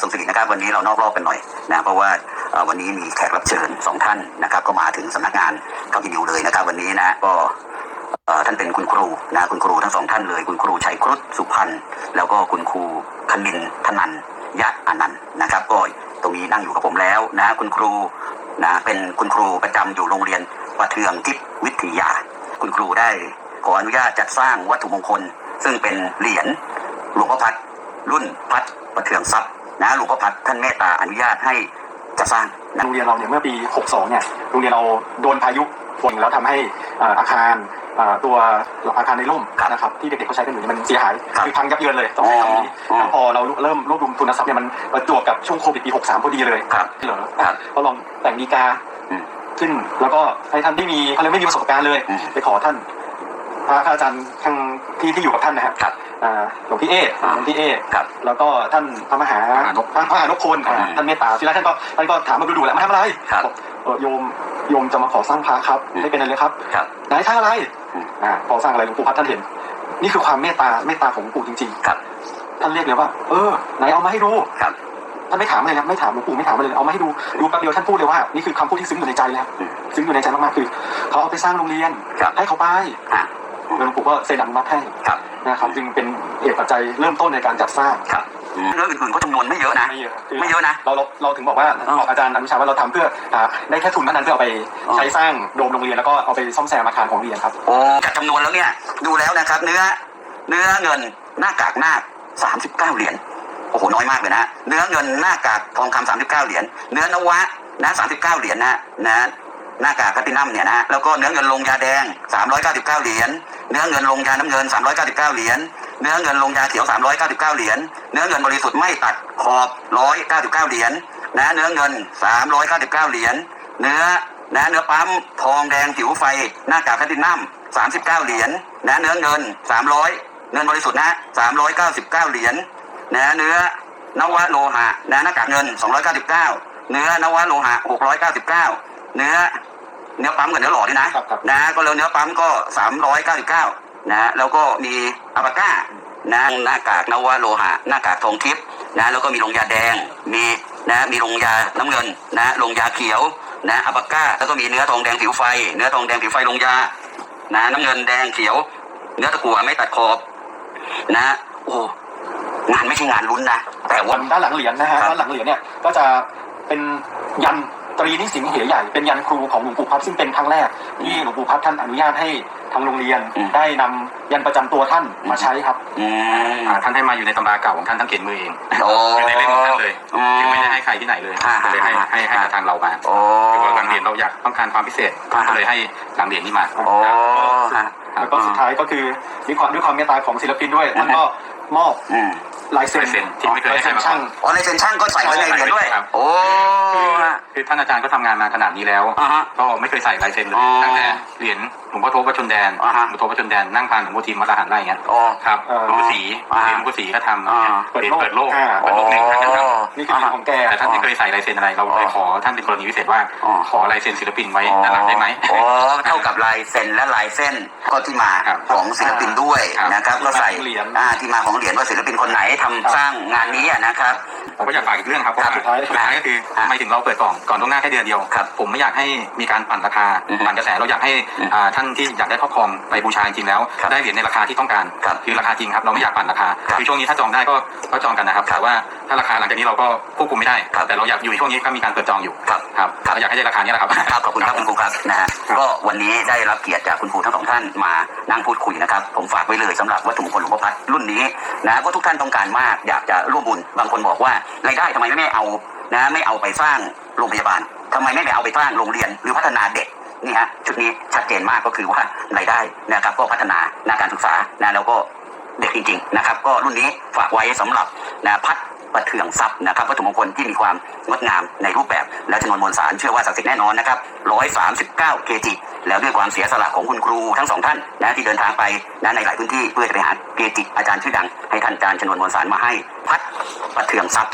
ทรงสิรินะครับ วันนี้เรานอกรอบกันหน่อยนะเพราะว่าวันนี้มีแขกรับเชิญสองท่านนะครับ ก็มาถึงสำนักงานคำพินิวเลยนะครับ วันนี้นะก็ท่านเป็นคุณครูนะคุณครูทั้งสองท่านเลย คุณครูชัยครุฑสุพรรณแล้วก็คุณครูคณินธนันยะอนันต์นะครับก็ตรงนี้นั่งอยู่กับผมแล้วนะคุณครูนะเป็นคุณครูประจำอยู่โรงเรียนประเทืองทิพย์วิทยา คุณครูได้ขออนุญาตจัดสร้างวัตถุมงคล ซึ่งเป็นเหรียญหลวงพ่อพัดรุ่นพัดประเทืองทรัพย์ นะหลวงพ่อพัดท่านเมตตาอนุญาตให้จัดสร้างนะโรงเรียนเราเนี่ยเมื่อปี 62 เนี่ยโรงเรียนเราโดนพายุฝนแล้วทำให้อ่าอาคารอ่าตัวอาคารในร่มนะครับที่เด็กๆเขาใช้กันอยู่เนี่ยมันเสียหายครับคือพังยับเยินเลยต้องใช้คำนี้อ๋อแล้วพอเราเริ่มรวบรวมทุนทรัพย์เนี่ยมันประจวบกับช่วงโควิดปี 63 พอดีเลยครับเหรอครับก็ลองแต่งดีกาอืมขึ้นแล้วก็ให้ท่านที่มีเขาเลยไม่มีประสบการณ์เลยอืมไปขอท่าน พระอาจารย์ทางที่ที่อยู่กับท่านนะครับครับอ่าหลวงพี่เออ่าหลวงพี่เอครับแล้วก็ท่านพระมหาพระมหานพพระมหานพพลอ่าอืมท่านเมตตาทีแรกท่านก็ท่านก็ถามมาดูดูๆแล้วมาทำอะไรครับอกเออโยมโยมจะมาขอสร้างพระครับอืมไม่เป็นไรเลยครับครับไหนสร้างอะไรอืมอ่าพอสร้างอะไรหลวงปู่พัดท่านเห็น นี่คือความเมตตาเมตตาของหลวงปู่จริงครับๆท่านเรียกเลยว่า เออไหนเอามาให้ดูครับท่านไม่ถามอะไรนะไม่ถามหลวงปู่ไม่ถามอะไรเลยเอามาให้ดูดูแป๊บเดียวท่านพูดเลยว่านี่คือคำพูดที่ซึ้งอยู่ในใจแล้วอืมซึ้งอยู่ในใจมากๆคือเขาเอาไปสร้างโรงเรียนครับให้เขาไปอะแล้ว หลวงปู่ก็เซ็นอนุมัติให้ครับ นะครับจึงเป็นเหตุปัจจัยเริ่มต้นในการจัดสร้าง ครับอืมเรื่องอื่นๆก็จำนวนไม่เยอะนะ ไม่เยอะคือไม่เยอะนะ เราเราเราถึงบอกว่าอ๋อบอกอาจารย์อนุชาว่าเราทำเพื่ออ่าได้แค่ทุนเท่านั้นเพื่อเอาไปอ๋อ ใช้สร้างโดมโรงเรียนแล้วก็เอาไปซ่อมแซมอาคารของโรงเรียนครับ โอ้จากจำนวนแล้วเนี่ย ดูแล้วนะครับ เนื้อ เนื้อเงินหน้ากากนาคสามสิบเก้าเหรียญโอ้โหน้อยมากเลยนะเนื้อเงินหน้ากากทองคำสามสิบเก้าเหรียญเนื้อนวะนะสามสิบเก้าเหรียญนะนะ หน้ากากแพลตินัมเนี่ยนะแล้วก็เนื้อเงินลงยาแดงสามร้อยเก้าสิบเก้าเหรียญเนื้อเงินลงยาน้ำเงินสามร้อยเก้าสิบเก้าเหรียญเนื้อเงินลงยาเขียวสามร้อยเก้าสิบเก้าเหรียญเนื้อเงินบริสุทธิ์ไม่ตัดขอบร้อยเก้าสิบเก้าเหรียญนะเนื้อเงินสามร้อยเก้าสิบเก้าเหรียญเนื้อนะเนื้อปั๊มทองแดงผิวไฟ หน้ากากแพลตินัมสามสิบเก้าเหรียญนะเนื้อเงินสามร้อยเงินบริสุทธิ์นะสามร้อยเก้าสิบเก้าเหรียญนะเนื้อนวโลหะนะหน้ากากเงินสองร้อยเก้ากาเนื้อนวโลหะหกร้อยเก้าสิบเก้าเนื้อ เนื้อปั๊มกับเนื้อหล่อด้วยนะครับครับ นะก็แล้วเนื้อปั๊มก็สามร้อยเก้าสิบเก้านะแล้วก็มีอัลปาก้านะหน้ากากนวโลหะ หน้ากากทองทิพย์นะแล้วก็มีลงยาแดงมีนะมีลงยาน้ำเงินนะลงยาเขียวนะอัลปาก้าแล้วก็มีเนื้อทองแดงผิวไฟ เนื้อทองแดงผิวไฟลงยานะน้ำเงินแดงเขียว เนื้อตะกั่วไม่ตัดขอบนะโอ้งานไม่ใช่งานลุ้นนะแต่ว่า ด้านหลังเหรียญนะฮะครับ ด้านหลังเหรียญเนี่ยก็จะเป็นยัน ตรีนิสิงห์เหใหญ่เป็นยันครูของหลวงปู่พัดซึ่งเป็นครั้งแรกที่หลวงปู่พัดท่านอนุญาตให้ทางโรงเรียนอืม ได้นำยันประจำตัวท่านมาใช้ครับ อืมอ่าท่านให้มาอยู่ในตำราเก่าของท่านท่านเขียนมือเองโอ้ อยู่ในเล่มของท่านเลยอืมจึงไม่ได้ให้ใครที่ไหนเลยอ่าก็เลยให้ให้ให้อ่ากับทางเรามาโอ้ คือว่าหลังเรียนเราอยากต้องการความพิเศษอ่าก็เลยให้หลังเรียนนี้มาโอ้ฮะ แล้วก็สุดท้ายก็คือด้วยความด้วยความเมตตาของศิลปินด้วยท่านก็มอบอืมลายเซ็นลายเซ็นที่ไม่เคยลายเซ็นให้มาก่อนช่าง อ๋อในเซ็นช่างก็ใส่ไว้ในเหรียญด้วยครับโอ้ คือฮะคือท่านอาจารย์ก็ทำงานมาขนาดนี้แล้ว อ่าฮะ ก็ไม่เคยใส่ลายเซ็นเลยอ๋อตั้งแต่เหรียญหลวงพ่อโทวัดชนแดนอ่าฮะหลวงพ่อโทวัดชนแดนนั่งพานหลวงพ่อทีมวัดละหันอะไรอย่างเงี้ยโอ้ครับเออหลวงพ่อศรีอ่าเหรียญหลวงพ่อศรีก็ทำอ่า เหรียญเปิดโลกอ่า เปิดโลกหนึ่งท่านก็ทำ นี่คือเหรียญของแก แต่ท่านไม่เคยใส่ลายเซ็นอะไรเราเลยขอท่านเป็นกรณีพิเศษว่า อ๋อ ขอลายเซ็นศิลปินไว้ด้านหลังได้ไหม อ๋อเท่ากับลายเซ็นและลายเส้นก็ที่มาครับของศิลปินด้วยครับนะครับ ก็ใส่เหรียญ อ่าที่มาของเหรียญว่าศิลปินคนไหนทำสร้างงานนี้อะนะครับ ผมก็อยากฝากอีกเรื่องครับครับสุดท้าย สุดท้ายก็คือครับทำไมถึงเราเปิดกล่องก่อนล่วงหน้าแค่เดือนเดียวครับผมไม่อยากให้มีการปั่นราคาอือฮึปั่นกระแสเราอยากให้อืมอ่าท่านที่อยากได้ครอบครองไปบูชาจริงๆแล้ว ครับได้เหรียญในราคาที่ต้องการครับคือราคาจริงครับเราไม่อยากปั่นราคาครับคือช่วงนี้ถ้าจองได้ก็ก็จองกันนะครับครับแต่ว่าถ้าราคาหลังจากนี้เราก็ควบคุมไม่ได้ ครับ แต่เราอยากอยู่ในช่วงนี้ก็มีการเปิดจองอยู่ครับ ครับเราอยากให้ได้ราคานี้แหละครับ ครับขอบคุณครับคุณครูครับนะฮะก็วันนี้ได้รับเกียรติจากคุณครูทั้งสองท่านมานั่งพูดคุยนะครับ ผมฝากไว้เลยสำหรับวัตถุมงคลหลวงพ่อพัดรุ่นนี้นะว่าทุกท่านต้องการมากอยากจะร่วมบุญบางคนบอกว่ารายได้ทำไมไม่เอานะไม่เอาไปสร้าง โรงพยาบาลทำไมไม่ไปเอาไปสร้างโรงเรียนหรือพัฒนาเด็กนี่ฮะชุดนี้ชัดเจนมากก็คือว่ารายได้นะครับก็พัฒนานาการศึกษานะแล้วก็เด็กจริงๆนะครับก็รุ่นนี้ฝากไว้สำหรับนะพัดประเทืองทรัพย์นะครับวัตถุมงคลที่มีความงดงามในรูปแบบ และจำนวนมวลสารเชื่อว่าศักดิ์สิทธิ์แน่นอนนะครับ139เคจิแล้วด้วยความเสียสละของคุณครูทั้งสองท่านนะที่เดินทางไปนะในหลายพื้นที่เพื่อจะไปหาเกจิอาจารย์ชื่อดังให้ท่านอาจารย์ชนวนมวลสารมาให้พัดประเทืองทรัพย์